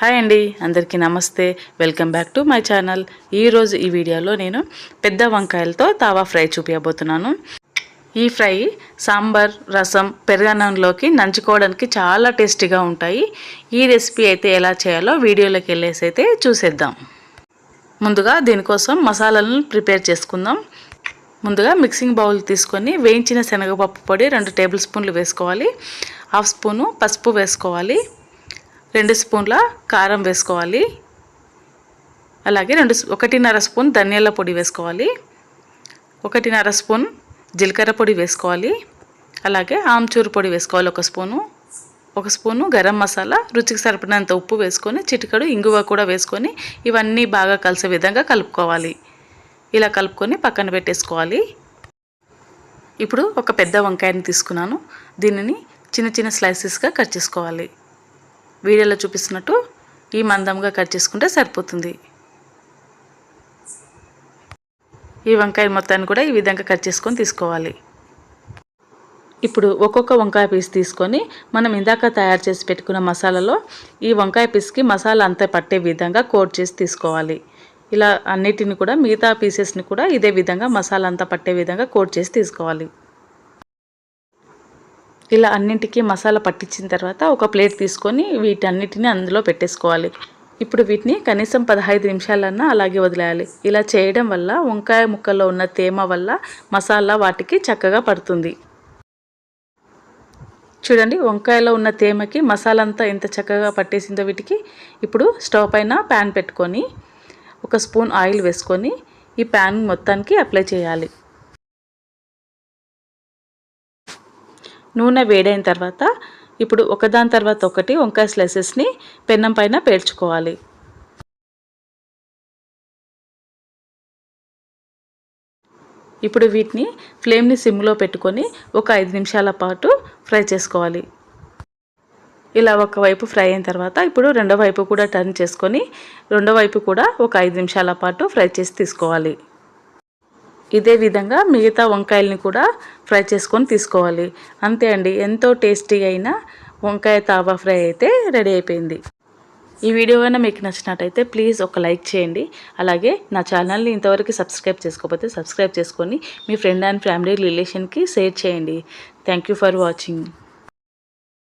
Hi అండి అందరికీ నమస్తే. Welcome back to my channel. ఈరోజు ఈ వీడియోలో నేను పెద్ద వంకాయలతో తావా ఫ్రై చూపించబోతున్నాను ఈ ఫ్రై సాంబార్ రసం పెరుగన్నంలోకి నంచుకోవడానికి చాలా టేస్టీగా ఉంటాయి. ఈ రెసిపీ అయితే ఎలా చేయాలో వీడియోలోకి వెళ్ళేసి అయితే చూసేద్దాం. ముందుగా దీనికోసం మసాలాలను ప్రిపేర్ చేసుకుందాం. ముందుగా మిక్సింగ్ బౌల్ తీసుకొని వేయించిన శనగపప్పు పొడి రెండు టేబుల్ స్పూన్లు వేసుకోవాలి. హాఫ్ స్పూను పసుపు వేసుకోవాలి. రెండు స్పూన్ల కారం వేసుకోవాలి. అలాగే రెండు ఒకటిన్నర స్పూన్ ధనియాల పొడి వేసుకోవాలి. ఒకటిన్నర స్పూన్ జీలకర్ర పొడి వేసుకోవాలి. అలాగే ఆమ్చూరు పొడి వేసుకోవాలి ఒక స్పూను. ఒక స్పూను గరం మసాలా రుచికి సరిపడినంత ఉప్పు వేసుకొని చిటికడు ఇంగువ కూడా వేసుకొని ఇవన్నీ బాగా కలిసే విధంగా కలుపుకోవాలి. ఇలా కలుపుకొని పక్కన పెట్టేసుకోవాలి. ఇప్పుడు ఒక పెద్ద వంకాయని తీసుకున్నాను. దీనిని చిన్న చిన్న స్లైసెస్గా కట్ చేసుకోవాలి. వీడియోలో చూపిస్తున్నట్టు ఈ మందంగా కట్ చేసుకుంటే సరిపోతుంది. ఈ వంకాయ మొత్తాన్ని కూడా ఈ విధంగా కట్ చేసుకొని తీసుకోవాలి. ఇప్పుడు ఒక్కొక్క వంకాయ పీస్ తీసుకొని మనం ఇందాక తయారు చేసి పెట్టుకున్న మసాలాలో ఈ వంకాయ పీస్కి మసాలా అంతా పట్టే విధంగా కోట్ చేసి తీసుకోవాలి. ఇలా అన్నిటిని కూడా మిగతా పీసెస్ని కూడా ఇదే విధంగా మసాలా అంతా పట్టే విధంగా కోట్ చేసి తీసుకోవాలి. ఇలా అన్నింటికి మసాలా పట్టించిన తర్వాత ఒక ప్లేట్ తీసుకొని వీటన్నిటిని అందులో పెట్టేసుకోవాలి. ఇప్పుడు వీటిని కనీసం పదహైదు నిమిషాలన్నా అలాగే వదిలేయాలి. ఇలా చేయడం వల్ల వంకాయ ముక్కల్లో ఉన్న తేమ వల్ల మసాలా వాటికి చక్కగా పడుతుంది. చూడండి వంకాయలో ఉన్న తేమకి మసాలా అంతా ఎంత చక్కగా పట్టేసిందో వీటికి. ఇప్పుడు స్టవ్ పైన ప్యాన్ పెట్టుకొని ఒక స్పూన్ ఆయిల్ వేసుకొని ఈ ప్యాన్ మొత్తానికి అప్లై చేయాలి. నూనె వేడైన తర్వాత ఇప్పుడు ఒకదాని తర్వాత ఒకటి వంకాయ స్లైసెస్ని పెన్నం పైన పేర్చుకోవాలి ఇప్పుడు వీటిని ఫ్లేమ్ని సిమ్లో పెట్టుకొని ఒక ఐదు నిమిషాల పాటు ఫ్రై చేసుకోవాలి. ఇలా ఒకవైపు ఫ్రై అయిన తర్వాత ఇప్పుడు రెండో వైపు కూడా టర్న్ చేసుకొని రెండో వైపు కూడా ఒక ఐదు నిమిషాల పాటు ఫ్రై చేసి తీసుకోవాలి. ఇదే విధంగా మిగతా వంకాయలని కూడా ఫ్రై చేసుకొని తీసుకోవాలి. అంతే అండి ఎంతో టేస్టీ అయిన వంకాయ తావా ఫ్రై అయితే రెడీ అయిపోయింది. ఈ వీడియో కన్నా మీకు నచ్చినట్టయితే ప్లీజ్ ఒక లైక్ చేయండి. అలాగే నా ఛానల్ని ఇంతవరకు సబ్స్క్రైబ్ చేసుకోకపోతే సబ్స్క్రైబ్ చేసుకొని మీ ఫ్రెండ్ అండ్ ఫ్యామిలీ రిలేషన్కి షేర్ చేయండి. Thank for watching.